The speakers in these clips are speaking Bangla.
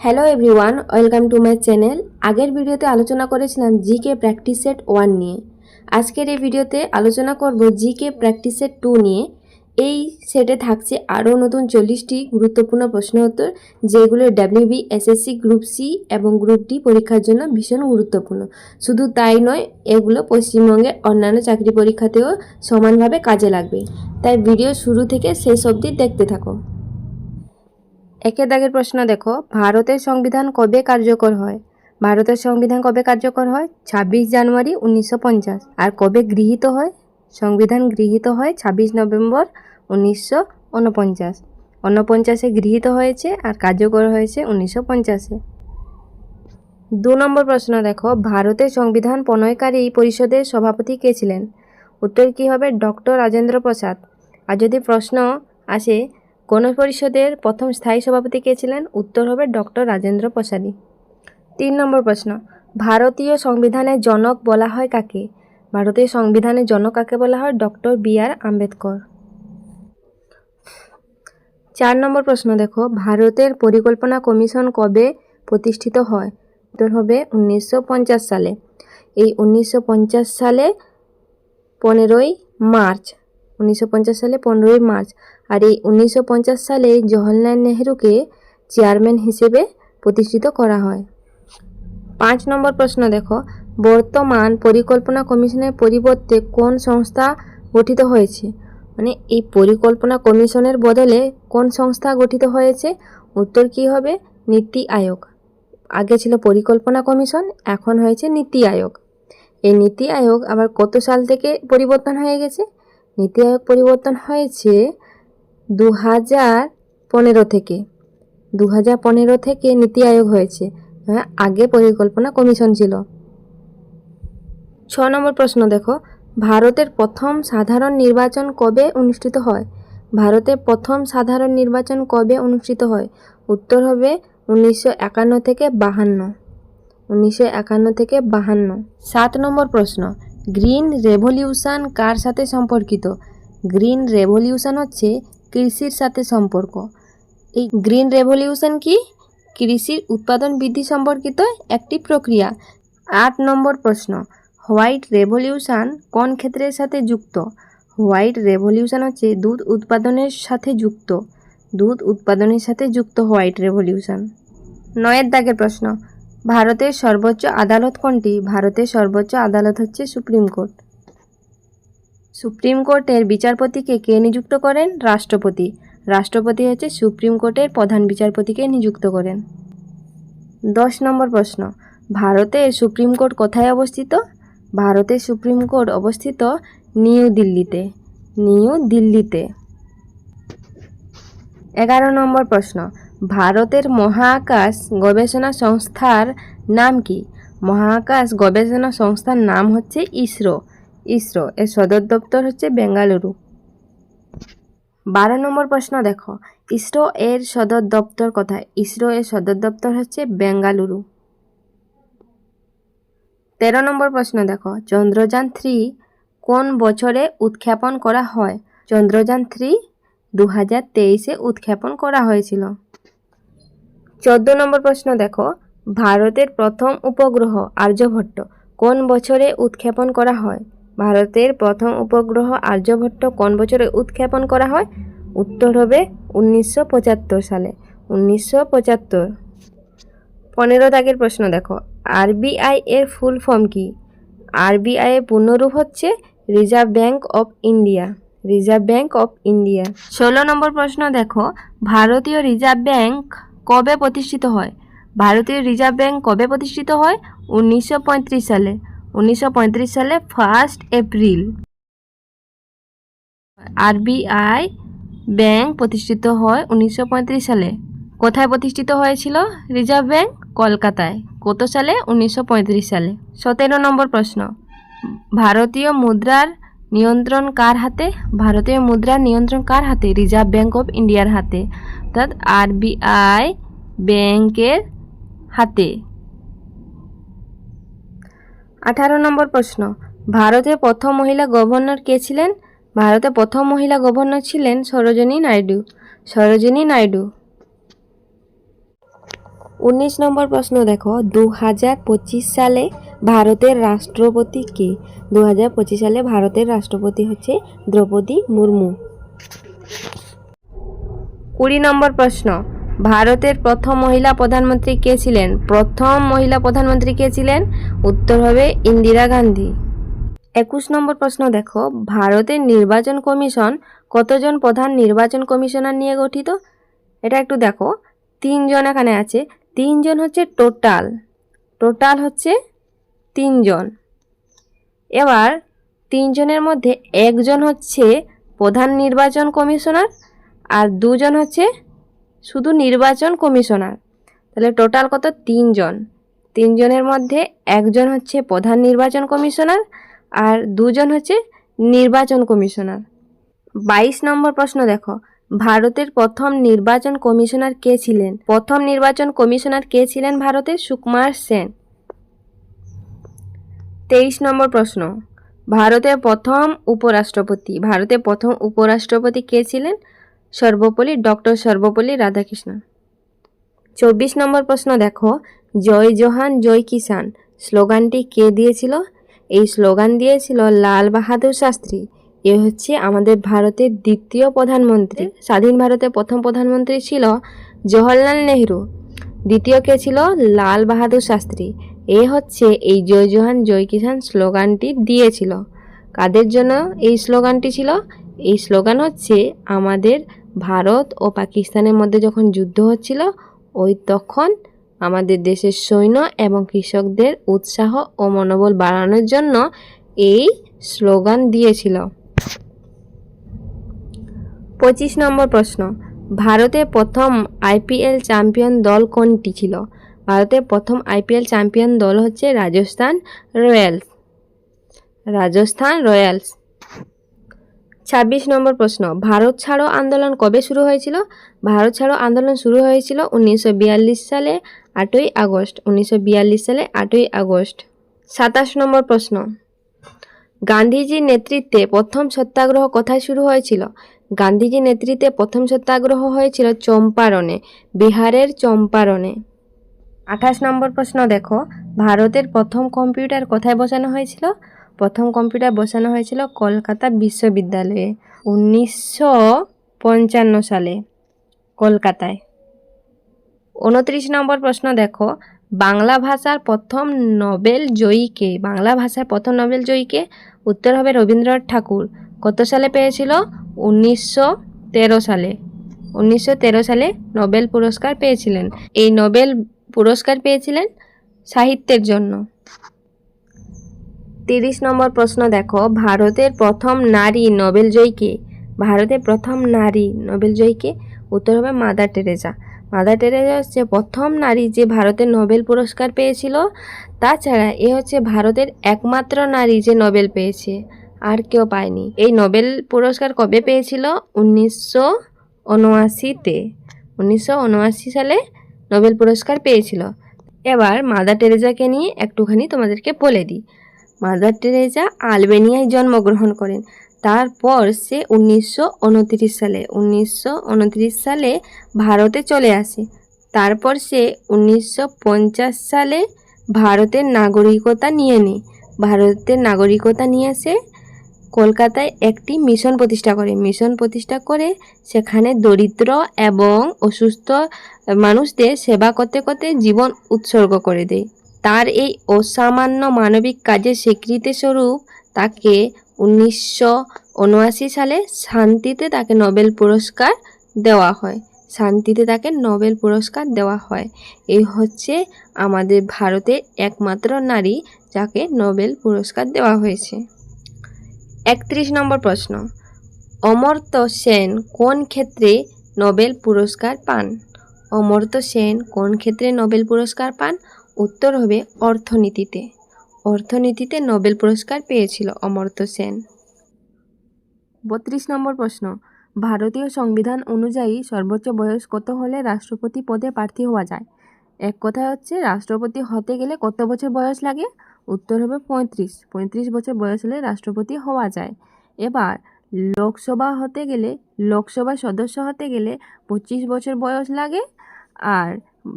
Hello everyone welcome to my channel আগের ভিডিওতে আলোচনা করেছিলাম জিকে প্র্যাকটিস সেট ওয়ান নিয়ে। আজকের এই ভিডিওতে আলোচনা করব জিকে প্র্যাকটিস সেট টু নিয়ে। এই সেটে থাকছে আরও নতুন চল্লিশটি গুরুত্বপূর্ণ প্রশ্ন উত্তর, যেগুলো ডাব্লিউবি এসএসসি গ্রুপ সি এবং গ্রুপ ডি পরীক্ষার জন্য ভীষণ গুরুত্বপূর্ণ। শুধু তাই নয়, এগুলো পশ্চিমবঙ্গের অন্যান্য চাকরি পরীক্ষাতেও সমানভাবে কাজে লাগবে। তাই ভিডিও শুরু থেকে শেষ অবধি দেখতে থাকো। একের দাগের প্রশ্ন দেখো, ভারতের সংবিধান কবে কার্যকর হয়? ভারতের সংবিধান কবে কার্যকর হয়? ছাব্বিশ জানুয়ারি উনিশশো পঞ্চাশ। আর কবে গৃহীত হয়? সংবিধান গৃহীত হয় ছাব্বিশ নভেম্বর উনিশশো উনপঞ্চাশ। উনপঞ্চাশে গৃহীত হয়েছে আর কার্যকর হয়েছে উনিশশো পঞ্চাশে। দু নম্বর প্রশ্ন দেখো, ভারতের সংবিধান প্রণয়কারী পরিষদের সভাপতি কে ছিলেন? উত্তর কী হবে? ডক্টর রাজেন্দ্র প্রসাদ। আর যদি প্রশ্ন আসে কোন পরিষদের প্রথম স্থায়ী সভাপতি কে ছিলেন? উত্তর হবে ডক্টর রাজেন্দ্র প্রসাদী। তিন নম্বর প্রশ্ন, ভারতীয় সংবিধানের জনক বলা হয় কাকে? ভারতীয় সংবিধানের জনক কাকে বলা হয়? Doctor B R Ambedkar. চার নম্বর প্রশ্ন, দেখো, ভারতের পরিকল্পনা কমিশন কবে প্রতিষ্ঠিত হয়? উত্তর হবে উনিশশো পঞ্চাশ সালে। এই উনিশশো পঞ্চাশ সালে পনেরোই মার্চ। উনিশশো পঞ্চাশ সালে পনেরোই মার্চ। আর এই উনিশশো পঞ্চাশ সালে জওহরলাল নেহরুকে চেয়ারম্যান হিসেবে প্রতিষ্ঠিত করা হয়। পাঁচ নম্বর প্রশ্ন দেখো, বর্তমান পরিকল্পনা কমিশনের পরিবর্তে কোন সংস্থা গঠিত হয়েছে? মানে এই পরিকল্পনা কমিশনের বদলে কোন সংস্থা গঠিত হয়েছে? উত্তর কী হবে? নীতি আয়োগ। আগে ছিল পরিকল্পনা কমিশন, এখন হয়েছে নীতি আয়োগ। এই নীতি আয়োগ আবার কত সাল থেকে পরিবর্তন হয়ে গেছে? নীতি আয়োগ পরিবর্তন হয়েছে দু হাজার পনেরো থেকে। দু হাজার পনেরো থেকে নীতি আয়োগ হয়েছে। হ্যাঁ আগে পরিকল্পনা কমিশন ছিল। ছ নম্বর প্রশ্ন দেখো। ভারতের প্রথম সাধারণ নির্বাচন কবে অনুষ্ঠিত হয়? ভারতের প্রথম সাধারণ নির্বাচন কবে অনুষ্ঠিত হয়? উত্তর হবে উনিশশো একান্ন থেকে বাহান্ন। উনিশশো একান্ন থেকে বাহান্ন। সাত নম্বর প্রশ্ন। গ্রিন রেভলিউশন কার সাথে সম্পর্কিত? গ্রিন রেভলিউশন হচ্ছে কৃষির সাথে সম্পর্ক। এই গ্রিন রেভলিউশন কি? কৃষির উৎপাদন বৃদ্ধি সম্পর্কিত একটি প্রক্রিয়া। আট নম্বর প্রশ্ন, হোয়াইট রেভলিউশন কোন ক্ষেত্রের সাথে যুক্ত? হোয়াইট রেভলিউশন হচ্ছে দুধ উৎপাদনের সাথে যুক্ত। দুধ উৎপাদনের সাথে যুক্ত হোয়াইট রেভলিউশন। নয়ের দাগের প্রশ্ন, ভারতের সর্বোচ্চ আদালত কোনটি? ভারতের সর্বোচ্চ আদালত হচ্ছে সুপ্রিম কোর্ট। সুপ্রিম কোর্টের বিচারপতিকে কে নিযুক্ত করেন? রাষ্ট্রপতি। রাষ্ট্রপতি হচ্ছে সুপ্রিম কোর্টের প্রধান বিচারপতিকে নিযুক্ত করেন। দশ নম্বর প্রশ্ন। ভারতের সুপ্রিম কোর্ট কোথায় অবস্থিত? ভারতের সুপ্রিম কোর্ট অবস্থিত নিউ দিল্লিতে। নিউ দিল্লিতে। এগারো নম্বর প্রশ্ন। ভারতের মহাকাশ গবেষণা সংস্থার নাম কি? মহাকাশ গবেষণা সংস্থার নাম হচ্ছে ইসরো। ইসরো, এর সদর দপ্তর হচ্ছে বেঙ্গালুরু। বারো নম্বর প্রশ্ন দেখো, ইসরো এর সদর দপ্তর কোথায়? ইসরো এর সদর দপ্তর হচ্ছে বেঙ্গালুরু। তেরো নম্বর প্রশ্ন দেখো, চন্দ্রযান থ্রি কোন বছরে উৎক্ষেপণ করা হয়? চন্দ্রযান থ্রি দু হাজার তেইশে উৎক্ষেপণ করা হয়েছিল। চোদ্দ নম্বর প্রশ্ন দেখো, ভারতের প্রথম উপগ্রহ আর্যভট্ট কোন বছরে উৎক্ষেপণ করা হয়? ভারতের প্রথম উপগ্রহ আর্যভট্ট কোন বছরে উৎক্ষেপণ করা হয়? উত্তর হবে উনিশশো পঁচাত্তর সালে। উনিশশো পঁচাত্তর। পনেরো দাগের প্রশ্ন দেখো। আরবিআই এর ফুল ফর্ম কি? আরবিআই এর পূর্ণরূপ হচ্ছে reserve bank of India. Reserve bank of India. ষোলো নম্বর প্রশ্ন দেখো। ভারতীয় রিজার্ভ ব্যাঙ্ক কবে প্রতিষ্ঠিত হয়? ভারতীয় রিজার্ভ ব্যাঙ্ক কবে প্রতিষ্ঠিত হয়? উনিশশো পঁয়ত্রিশ সালে। উনিশশো পঁয়ত্রিশ সালে ফার্স্ট এপ্রিল আরবিআই ব্যাংক প্রতিষ্ঠিত হয় উনিশশো পঁয়ত্রিশ সালে। কোথায় প্রতিষ্ঠিত হয়েছিল? রিজার্ভ ব্যাংক কলকাতায়। কত সালে? উনিশশো পঁয়ত্রিশ সালে। সতেরো নম্বর প্রশ্ন। ভারতীয় মুদ্রার নিয়ন্ত্রণ কার হাতে? ভারতীয় মুদ্রার নিয়ন্ত্রণ কার হাতে? রিজার্ভ ব্যাংক অফ ইন্ডিয়ার হাতে। অর্থাৎ আরবিআই ব্যাংকের হাতে। আঠারো নম্বর প্রশ্ন। ভারতের প্রথম মহিলা গভর্নর কে ছিলেন? ভারতের প্রথম মহিলা গভর্নর ছিলেন সরোজিনী নাইডু। সরোজিনী নাইডু। উনিশ নম্বর প্রশ্ন দেখো দু পঁচিশ সালে ভারতের রাষ্ট্রপতি কে? দু পঁচিশ সালে ভারতের রাষ্ট্রপতি হচ্ছে দ্রৌপদী মুর্মু। কুড়ি নম্বর প্রশ্ন ভারতের প্রথম মহিলা প্রধানমন্ত্রী কে ছিলেন? প্রথম মহিলা প্রধানমন্ত্রী কে ছিলেন? উত্তর হবে ইন্দিরা গান্ধী। একুশ নম্বর প্রশ্ন দেখো। ভারতের নির্বাচন কমিশন কতজন প্রধান নির্বাচন কমিশনার নিয়ে গঠিত? এটা একটু দেখো। তিনজন এখানে আছে। তিনজন হচ্ছে টোটাল। টোটাল হচ্ছে তিনজন। এবার তিনজনের মধ্যে একজন হচ্ছে প্রধান নির্বাচন কমিশনার আর দুজন হচ্ছে শুধু নির্বাচন কমিশনার। তাহলে টোটাল কত? তিনজন। তিনজনের মধ্যে একজন হচ্ছে প্রধান নির্বাচন কমিশনার আর দুজন হচ্ছে নির্বাচন কমিশনার। বাইশ নম্বর প্রশ্ন দেখো। ভারতের প্রথম নির্বাচন কমিশনার কে ছিলেন? প্রথম নির্বাচন কমিশনার কে ছিলেন ভারতের? সুকুমার সেন। তেইশ নম্বর প্রশ্ন। ভারতের প্রথম উপরাষ্ট্রপতি। ভারতের প্রথম উপরাষ্ট্রপতি কে ছিলেন? সর্বপল্লী ডক্টর সর্বপল্লী রাধাকৃষ্ণ চব্বিশ নম্বর প্রশ্ন দেখো। জয় জোহান, জয় কিষান স্লোগানটি কে দিয়েছিল? এই স্লোগান দিয়েছিল লাল বাহাদুর শাস্ত্রী। এ হচ্ছে আমাদের ভারতের দ্বিতীয় প্রধানমন্ত্রী। স্বাধীন ভারতের প্রথম প্রধানমন্ত্রী ছিল জওহরলাল নেহরু। দ্বিতীয় কে ছিল? লাল বাহাদুর শাস্ত্রী। এ হচ্ছে এই জয় জোহান, জয় কিষান স্লোগানটি দিয়েছিল। কাদের জন্য এই স্লোগানটি ছিল? এই স্লোগান হচ্ছে আমাদের ভারত ও পাকিস্তানের মধ্যে যখন যুদ্ধ হচ্ছিল, ওই তখন আমাদের দেশের সৈন্য এবং কৃষকদের উৎসাহ ও মনোবল বাড়ানোর জন্য এই স্লোগান দিয়েছিল। পঁচিশ নম্বর প্রশ্ন। ভারতের প্রথম আইপিএল চ্যাম্পিয়ন দল কোনটি ছিল? ভারতের প্রথম আইপিএল চ্যাম্পিয়ন দল হচ্ছে রাজস্থান রয়্যালস। রাজস্থান রয়্যালস। ছাব্বিশ নম্বর প্রশ্ন, ভারত ছাড়ো আন্দোলন কবে শুরু হয়েছিল? ভারত ছাড়ো আন্দোলন শুরু হয়েছিল উনিশশো বিয়াল্লিশ সালে আটই আগস্ট, উনিশশো বিয়াল্লিশ সালে আটই আগস্ট। সাতাশ নম্বর প্রশ্ন, গান্ধীজির নেতৃত্বে প্রথম সত্যাগ্রহ কোথায় শুরু হয়েছিল? গান্ধীজির নেতৃত্বে প্রথম সত্যাগ্রহ হয়েছিল চম্পারণে, বিহারের চম্পারণে। আঠাশ নম্বর প্রশ্ন, দেখো, ভারতের প্রথম কম্পিউটার কোথায় বসানো হয়েছিল? প্রথম কম্পিউটার বসানো হয়েছিল কলকাতা বিশ্ববিদ্যালয়ে, উনিশশো পঞ্চান্ন সালে, কলকাতায়। উনত্রিশ নম্বর প্রশ্ন দেখো। বাংলা ভাষার প্রথম নোবেল জয়ীকে বাংলা ভাষার প্রথম নোবেল জয়ীকে উত্তর হবে রবীন্দ্রনাথ ঠাকুর। কত সালে পেয়েছিল? উনিশশো তেরো সালে। উনিশশো তেরো সালে নোবেল পুরস্কার পেয়েছিলেন। এই নোবেল পুরস্কার পেয়েছিলেন সাহিত্যের জন্য। তিরিশ নম্বর প্রশ্ন দেখো, ভারতের প্রথম নারী নোবেল জয়ীকে ভারতের প্রথম নারী নোবেল জয়ীকে উত্তর হবে মাদার টেরেজা। মাদার টেরেজা হচ্ছে প্রথম নারী যে ভারতের নোবেল পুরস্কার পেয়েছিল। তাছাড়া এ হচ্ছে ভারতের একমাত্র নারী যে নোবেল পেয়েছে। আর কেউ পায়নি। এই নোবেল পুরস্কার কবে পেয়েছিল? উনিশশো উনআশিতে। উনিশশো উনআশি সালে নোবেল পুরস্কার পেয়েছিল। এবার মাদার টেরেজাকে নিয়ে একটুখানি তোমাদেরকে বলে দিই। মাদার টেরেজা আলবেনিয়ায় জন্মগ্রহণ করেন। তারপর সে উনিশশো উনত্রিশ সালে, উনিশশো উনত্রিশ সালে ভারতে চলে আসে। তারপর সে উনিশশো পঞ্চাশ সালে ভারতের নাগরিকতা নিয়ে নেয়। ভারতের নাগরিকতা নিয়ে সে কলকাতায় একটি মিশন প্রতিষ্ঠা করে। মিশন প্রতিষ্ঠা করে সেখানে দরিদ্র এবং অসুস্থ মানুষদের সেবা করতে করতে জীবন উৎসর্গ করে দেয়। তার এই অসামান্য মানবিক কাজের স্বীকৃতি স্বরূপ তাকে উনিশশো উনআশি সালে শান্তিতে তাকে নোবেল পুরস্কার দেওয়া হয়। শান্তিতে তাকে নোবেল পুরস্কার দেওয়া হয়। এই হচ্ছে আমাদের ভারতের একমাত্র নারী যাকে নোবেল পুরস্কার দেওয়া হয়েছে। একত্রিশ নম্বর প্রশ্ন, অমর্ত্য সেন কোন ক্ষেত্রে নোবেল পুরস্কার পান? অমর্ত্য সেন কোন ক্ষেত্রে নোবেল পুরস্কার পান? উত্তর হবে অর্থনীতিতে। অর্থনীতিতে নোবেল পুরস্কার পেয়েছিল অমর্ত্য সেন। বত্রিশ নম্বর প্রশ্ন। ভারতীয় সংবিধান অনুযায়ী সর্বোচ্চ বয়স কত হলে রাষ্ট্রপতি পদে প্রার্থী হওয়া যায়? এক কথা হচ্ছে, রাষ্ট্রপতি হতে গেলে কত বছর বয়স লাগে? উত্তর হবে পঁয়ত্রিশ। পঁয়ত্রিশ বছর বয়স হলে রাষ্ট্রপতি হওয়া যায়। এবার, লোকসভা হতে গেলে লোকসভা সদস্য হতে গেলে পঁচিশ বছর বয়স লাগে? আর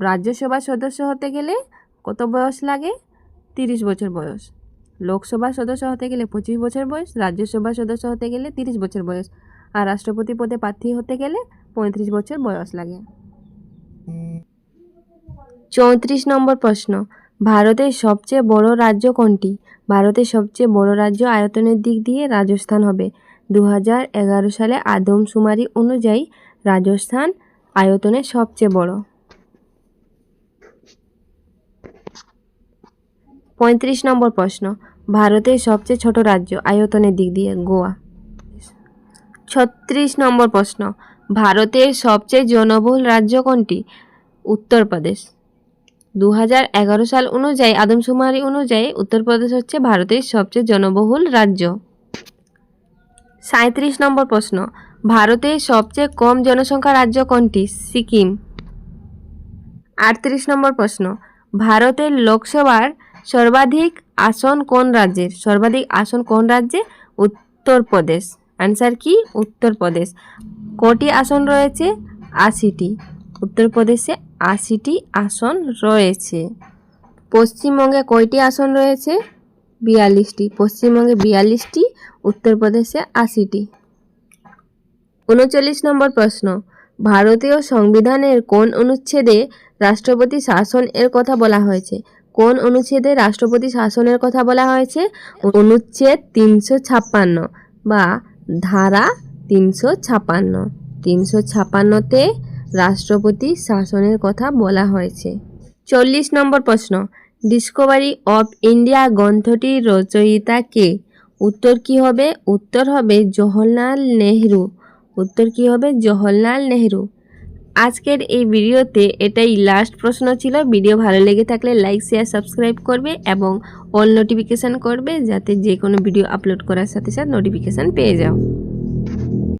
রাজ্যসভার সদস্য হতে গেলে কত বয়স লাগে? তিরিশ বছর বয়স। লোকসভার সদস্য হতে গেলে পঁচিশ বছর বয়স, রাজ্যসভার সদস্য হতে গেলে তিরিশ বছর বয়স, আর রাষ্ট্রপতি পদে প্রার্থী হতে গেলে পঁয়ত্রিশ বছর বয়স লাগে। চৌত্রিশ নম্বর প্রশ্ন। ভারতের সবচেয়ে বড় রাজ্য কোনটি? ভারতের সবচেয়ে বড় রাজ্য আয়তনের দিক দিয়ে রাজস্থান হবে। দু হাজার এগারো সালে আদমশুমারি অনুযায়ী রাজস্থান আয়তনে সবচেয়ে বড়। পঁয়ত্রিশ নম্বর প্রশ্ন। ভারতের সবচেয়ে ছোট রাজ্য আয়তনের দিক দিয়ে গোয়া। ছত্রিশ নম্বর প্রশ্ন। ভারতের সবচেয়ে জনবহুল রাজ্য কোনটি? উত্তরপ্রদেশ। দু হাজার এগারো সাল অনুযায়ী, আদমশুমারি অনুযায়ী উত্তরপ্রদেশ হচ্ছে ভারতের সবচেয়ে জনবহুল রাজ্য। সাঁত্রিশ নম্বর প্রশ্ন। ভারতের সবচেয়ে কম জনসংখ্যা রাজ্য কোনটি? সিকিম। আটত্রিশ নম্বর প্রশ্ন। ভারতের লোকসভার সর্বাধিক আসন কোন রাজ্যের? সর্বাধিক আসন কোন রাজ্যে? উত্তরপ্রদেশ। অ্যান্সার কি? উত্তরপ্রদেশ। কটি আসন রয়েছে? আশিটি। উত্তরপ্রদেশে আশিটি আসন রয়েছে। পশ্চিমবঙ্গে কয়টি আসন রয়েছে? বিয়াল্লিশটি। পশ্চিমবঙ্গে বিয়াল্লিশটি, উত্তরপ্রদেশে আশিটি। উনচল্লিশ নম্বর প্রশ্ন। ভারতীয় সংবিধানের কোন অনুচ্ছেদে রাষ্ট্রপতি শাসন এর কথা বলা হয়েছে? কোন অনুচ্ছেদে রাষ্ট্রপতি শাসনের কথা বলা হয়েছে? অনুচ্ছেদ তিনশো ছাপ্পান্ন বা ধারা তিনশো ছাপান্ন তিনশো ছাপান্নতে রাষ্ট্রপতি শাসনের কথা বলা হয়েছে। চল্লিশ নম্বর প্রশ্ন। ডিসকভারি অফ ইন্ডিয়া গ্রন্থটির রচয়িতা কে? উত্তর কি হবে? উত্তর হবে জওহরলাল নেহরু। উত্তর কি হবে? জওহরলাল নেহরু। আজকের এই ভিডিওতে এটাই লাস্ট প্রশ্ন ছিল। ভিডিও ভালো লেগে থাকলে লাইক শেয়ার সাবস্ক্রাইব করবে এবং অল নোটিফিকেশান করবে যাতে যে কোনো ভিডিও আপলোড করার সাথে সাথে নোটিফিকেশান পেয়ে যাও।